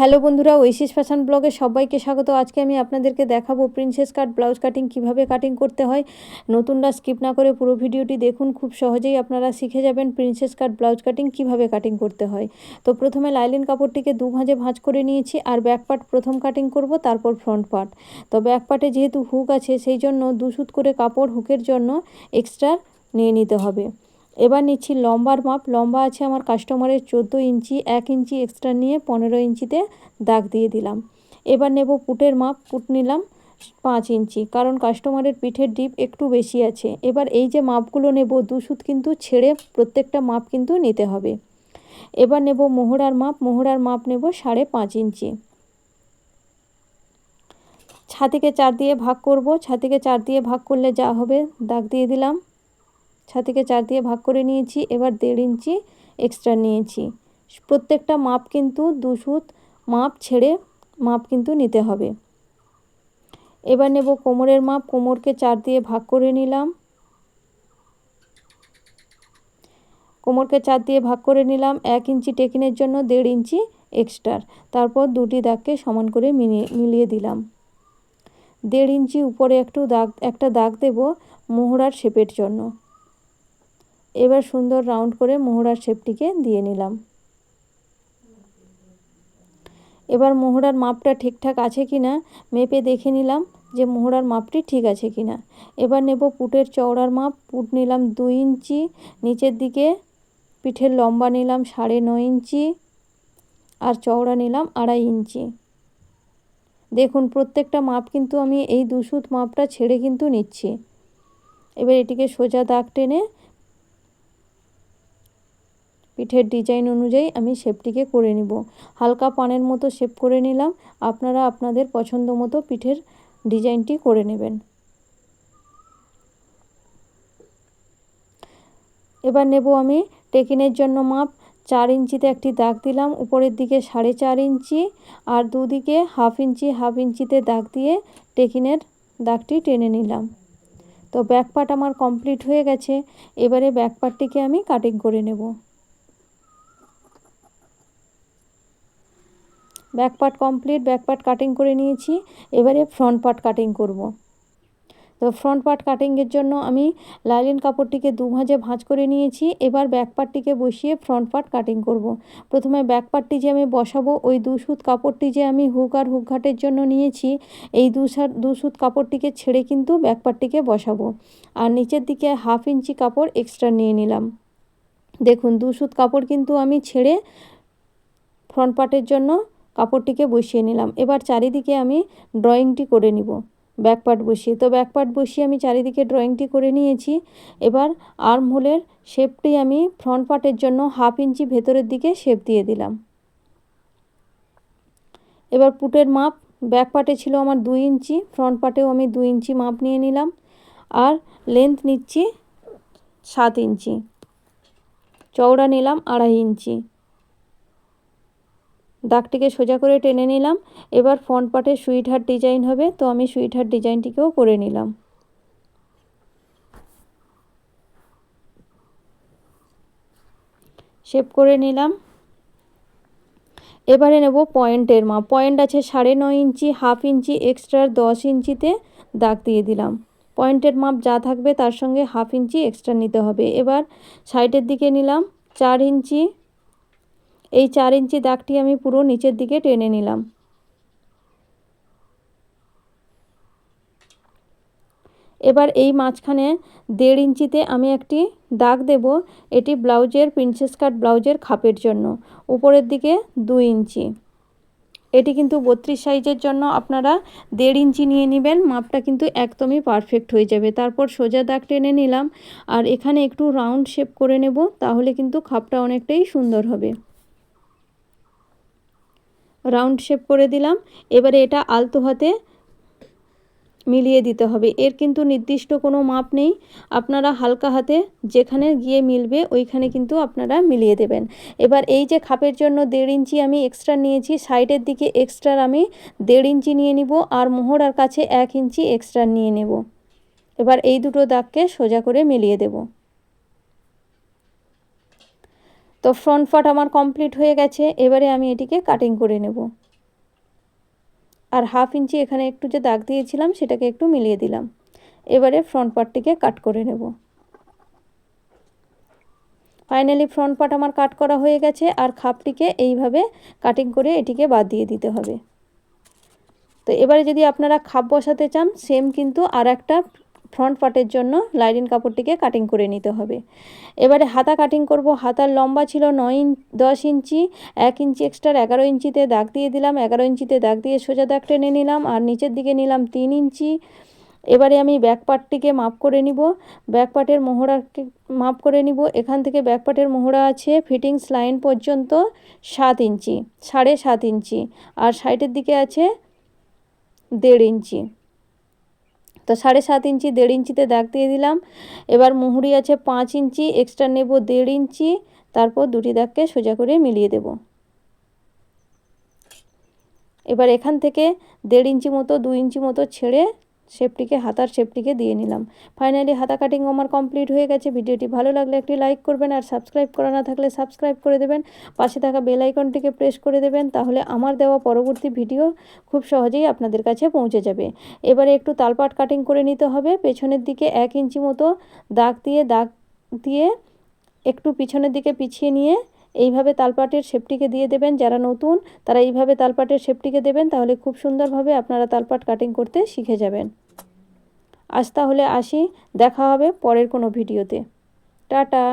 Hello বন্ধুরা, ঐশিস fashion ব্লগে সবাইকে স্বাগত। আজকে আমি আপনাদেরকে দেখাবো প্রিন্সেস কাট, ব্লাউজ কাটিং, কীভাবে কাটিং করতে হয়। নতুনরা স্কিপ না করে পুরো ভিডিওটি দেখুন, খুব সহজেই আপনারা শিখে যাবেন প্রিন্সেস কাট, ব্লাউজ কাটিং, কীভাবে কাটিং করতে হয়। তো প্রথমে লাইলিন কাপড়টিকে দু ভাঁজে ভাঁজ করে নিয়েছি, আর ব্যাক পার্ট প্রথম কাটিং করব, তারপর ফ্রন্ট পার্ট। তো ব্যাক পার্টে যেহেতু হুক আছে, সেই জন্য দু সুত করে কাপড় হুকের জন্য এক্সট্রা নিয়ে নিতে হবে। এবার নিচ্ছি লম্বার মাপ। লম্বা আছে আমার কাস্টমারের চোদ্দ ইঞ্চি, এক ইঞ্চি এক্সট্রা নিয়ে পনেরো ইঞ্চিতে দাগ দিয়ে দিলাম। এবার নেব পুটের মাপ। পুট নিলাম পাঁচ ইঞ্চি, কারণ কাস্টমারের পিঠের ডিপ একটু বেশি আছে। এবার এই যে মাপগুলো নেব, দু সুত কিন্তু ছেড়ে প্রত্যেকটা মাপ কিন্তু নিতে হবে। এবার নেব মোহরার মাপ। মোহরার মাপ নেব সাড়ে পাঁচ ইঞ্চি। ছাতিকে চার দিয়ে ভাগ করব। ছাতিকে চার দিয়ে ভাগ করলে যা হবে, দাগ দিয়ে দিলাম। ছাতিকে চার দিয়ে ভাগ করে নিয়েছি, এবার দেড় ইঞ্চি এক্সট্রা নিয়েছি। প্রত্যেকটা মাপ কিন্তু দু সুত মাপ ছেড়ে মাপ কিন্তু নিতে হবে। এবার নেব কোমরের মাপ, কোমরকে চার দিয়ে ভাগ করে নিলাম। কোমরকে চার দিয়ে ভাগ করে নিলাম, এক ইঞ্চি টেকিনের জন্য দেড় ইঞ্চি এক্সট্রার তারপর দুটি দাগকে সমান করে মিলিয়ে মিলিয়ে দিলাম। দেড় ইঞ্চি উপরে একটু দাগ, একটা দাগ দেব মোহরার শেপের জন্য। এবার সুন্দর রাউন্ড করে মোহরার শেপটিকে দিয়ে নিলাম। এবার মোহরার মাপটা ঠিকঠাক আছে কি না মেপে দেখে নিলাম যে মোহরার মাপটি ঠিক আছে কি না এবার নেব পুটের চওড়ার মাপ। পুট নিলাম দুই ইঞ্চি, নিচের দিকে পিঠের লম্বা নিলাম সাড়ে নয় ইঞ্চি আর চওড়া নিলাম আড়াই ইঞ্চি। দেখুন, প্রত্যেকটা মাপ কিন্তু আমি এই দুসুত মাপটা ছেড়ে কিন্তু নিচ্ছি। এবার এটিকে সোজা দাগ টেনে পিঠের ডিজাইন অনুযায়ী আমি শেপটিকে করে নিব। হালকা পানের মতো শেপ করে নিলাম। আপনারা আপনাদের পছন্দ মতো পিঠের ডিজাইনটি করে নেবেন। এবার নেব আমি টেকিনের জন্য মাপ। চার ইঞ্চিতে একটি দাগ দিলাম। উপরের দিকে সাড়ে চার ইঞ্চি আর দুদিকে হাফ ইঞ্চি, হাফ ইঞ্চিতে দাগ দিয়ে টেকিনের দাগটি টেনে নিলাম। তো ব্যাক পার্ট আমার কমপ্লিট হয়ে গেছে। এবারে ব্যাক পার্টটিকে আমি কাটিং করে নেব। Back part complete back part cutting করে নিয়েছি। এবারে ফ্রন্ট পার্ট কাটিং করব। তো ফ্রন্ট পার্ট কাটিংয়ের জন্য আমি লাইলিন কাপড়টিকে দু ভাঁজে ভাঁজ করে নিয়েছি। এবার ব্যাক পার্টটিকে বসিয়ে ফ্রন্ট পার্ট কাটিং করব। প্রথমে ব্যাক পার্টটি যে আমি বসাবো, ওই দু সুত কাপড়টি যে আমি হুক আর হুক ঘাটের জন্য নিয়েছি, এই দু দু সুত কাপড়টিকে ছেড়ে কিন্তু ব্যাক পার্টটিকে বসাবো। আর নিচের দিকে হাফ ইঞ্চি কাপড় এক্সট্রা নিয়ে নিলাম। দেখুন, দু সুত কাপড় কিন্তু আমি ছেড়ে ফ্রন্ট পার্টের জন্য কাপড়টিকে বসিয়ে নিলাম। এবার চারিদিকে আমি ড্রয়িংটি করে নিব। ব্যাক পার্ট বসিয়ে। তো ব্যাক পার্ট বসিয়ে আমি চারিদিকে ড্রয়িংটি করে নিয়েছি। এবার আর্ম হোলের শেপটি আমি ফ্রন্ট পার্টের জন্য হাফ ইঞ্চি ভেতরের দিকে শেপ দিয়ে দিলাম। এবার পুটের মাপ। ব্যাক পার্টে ছিল আমার দুই ইঞ্চি, ফ্রন্ট পার্টেও আমি দুই ইঞ্চি মাপ নিয়ে নিলাম। আর লেন্থ নিচ্ছি সাত ইঞ্চি। চওড়া নিলাম আড়াই ইঞ্চি। দাগটিকে সোজা করে টেনে নিলাম। এবার ফ্রন্ট পার্টে সুইট হার্ট ডিজাইন হবে, তো আমি সুইট হার্ট ডিজাইনটিকেও করে নিলাম। শেপ করে নিলাম। এবারে নেব পয়েন্টের মাপ। পয়েন্ট আছে সাড়ে নয় ইঞ্চি, হাফ ইঞ্চি এক্সট্রা দশ ইঞ্চিতে দাগ দিয়ে দিলাম। পয়েন্টের মাপ যা থাকবে তার সঙ্গে হাফ ইঞ্চি এক্সট্রা নিতে হবে। এবার সাইডের দিকে নিলাম চার ইঞ্চি এই চার ইঞ্চি দাগটি আমি পুরো নিচের দিকে টেনে নিলাম। এবার এই মাঝখানে দেড় ইঞ্চিতে আমি একটি দাগ দেব, এটি ব্লাউজের প্রিন্সেস কাট ব্লাউজের খাপের জন্য, উপরের দিকে দুই ইঞ্চি। এটি কিন্তু বত্রিশ সাইজের জন্য আপনারা দেড় ইঞ্চি নিয়ে নেবেন, মাপটা কিন্তু একদমই পারফেক্ট হয়ে যাবে। তারপর সোজা দাগ টেনে নিলাম, আর এখানে একটু রাউন্ড শেপ করে নেব, তাহলে কিন্তু খাপটা অনেকটাই সুন্দর হবে। রাউন্ড শেপ করে দিলাম। এবারে এটা আলতো হাতে মিলিয়ে দিতে হবে। এর কিন্তু নির্দিষ্ট কোনো মাপ নেই। আপনারা হালকা হাতে যেখানে গিয়ে মিলবে ওইখানে কিন্তু আপনারা মিলিয়ে দেবেন। এবার এই যে খাপের জন্য দেড় ইঞ্চি আমি এক্সট্রা নিয়েছি সাইডের দিকে এক্সট্রার আমি দেড় ইঞ্চি নিয়ে নিব আর মোহরার কাছে এক ইঞ্চি এক্সট্রা নিয়ে নেব। এবার এই দুটো দাগকে সোজা করে মিলিয়ে দেবো। তো ফ্রন্ট পার্ট আমার কমপ্লিট হয়ে গেছে, এবারে আমি এটিকে কাটিং করে নেব। আর হাফ ইঞ্চি এখানে একটু যে দাগ দিয়েছিলাম, সেটাকে একটু মিলিয়ে দিলাম। এবারে ফ্রন্ট পার্টটিকে কাট করে নেব। ফাইনালি ফ্রন্ট পার্ট আমার কাট করা হয়ে গেছে, আর খাপটিকে এইভাবে কাটিং করে এটিকে বাদ দিয়ে দিতে হবে। তো এবারে যদি আপনারা খাপ বসাতে চান সেম কিন্তু আর একটা ফ্রন্ট পার্টের জন্য লাইনিং কাপড়টিকে কাটিং করে নিতে হবে। এবারে হাতা কাটিং করব। হাতার লম্বা ছিল নয় ইঞ্চ দশ ইঞ্চি, এক ইঞ্চি এক্সট্রা এগারো ইঞ্চিতে দাগ দিয়ে দিলাম। এগারো ইঞ্চিতে দাগ দিয়ে সোজা দাগ টেনে নিলাম আর নিচের দিকে নিলাম তিন ইঞ্চি। এবারে আমি ব্যাক পার্টটিকে মাপ করে নিব। ব্যাক পার্টের মোহরাকে মাপ করে নিব। এখান থেকে ব্যাক পার্টের মোহরা আছে ফিটিংস লাইন পর্যন্ত সাত ইঞ্চি, সাড়ে সাত ইঞ্চি আর সাইডের দিকে আছে দেড় ইঞ্চি। তো সাড়ে সাত ইঞ্চি, দেড় ইঞ্চিতে দাগ দিয়ে দিলাম। এবার মুহুরি আছে পাঁচ ইঞ্চি, এক্সট্রা নেব দেড় ইঞ্চি, তারপর দুটি দাগকে সোজা করে মিলিয়ে দেব। এবার এখান থেকে দেড় ইঞ্চি মতো, দু ইঞ্চি মতো ছেড়ে শেপটিকে, হাতার শেপটিকে দিয়ে নিলাম। ফাইনালি হাতা কাটিং আমার কমপ্লিট হয়ে গেছে। ভিডিওটি ভালো লাগলে একটি লাইক করবেন আর সাবস্ক্রাইব করা না থাকলে সাবস্ক্রাইব করে দেবেন। পাশে থাকা বেল আইকনটিকে প্রেস করে দেবেন তাহলে আমার দেওয়া পরবর্তী ভিডিও খুব সহজেই আপনাদের কাছে পৌঁছে যাবে। এবারে একটু তালপাট কাটিং করে নিতে হবে। পেছনের দিকে এক ইঞ্চি মতো দাগ দিয়ে দাগ দিয়ে একটু পিছনের দিকে পিছিয়ে নিয়ে এইভাবে তালপাটের শেপটিকে দিয়ে দেবেন যারা নতুন, তারা এইভাবে তালপাটের শেপটিকে দেবেন তাহলে খুব সুন্দরভাবে আপনারা তালপাট কাটিং করতে শিখে যাবেন। আজ তাহলে আসি, দেখা হবে পরের কোনো ভিডিওতে। টাটা!